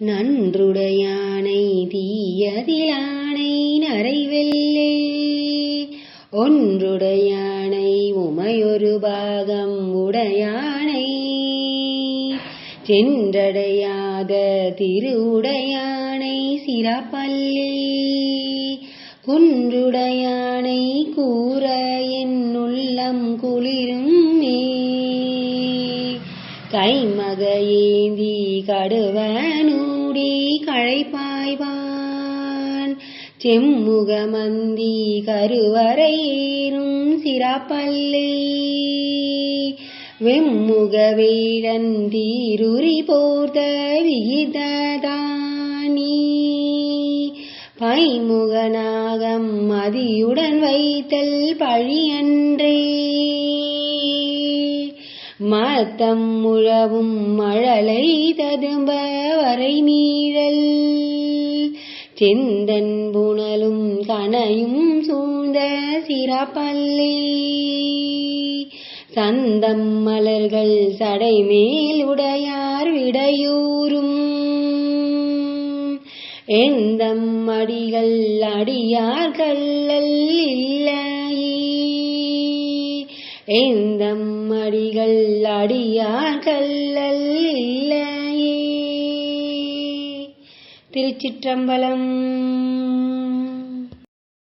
நன்றுடையானை தீயதிலானை நரைவெல்லே ஒன்றுடையானை உமையொரு பாகம் உடையானை. சென்றடையாத திருவுடையானை சிறப்பல்லே குன்றுடையானை கூற என் உள்ளம் குளிரும் மே. கைமக ஏந்தி கடுவனூடி கழைப்பாய்வான் செம்முகமந்தி கருவறையேறும் சிறப்பல்லே வெம்முக வேடன் தீருரி போர்த்த விகிததானி. பைமுகநாகம் மதியுடன் வைத்தல் பழியன்றே. மத்தம் முழவும் மழலை ததும்ப வரை மீழல் செந்தன் புனலும் கனையும் சூழ்ந்த சிறப்பல்லே சந்தம் மலர்கள் சடைமேல் உடையார் விடையூரும் எந்தம் அடிகள் அடியார் கல்லல் எந்தம் அடிகள் அடியார்கள் இல்லையே திருச்சிற்றம்பலம்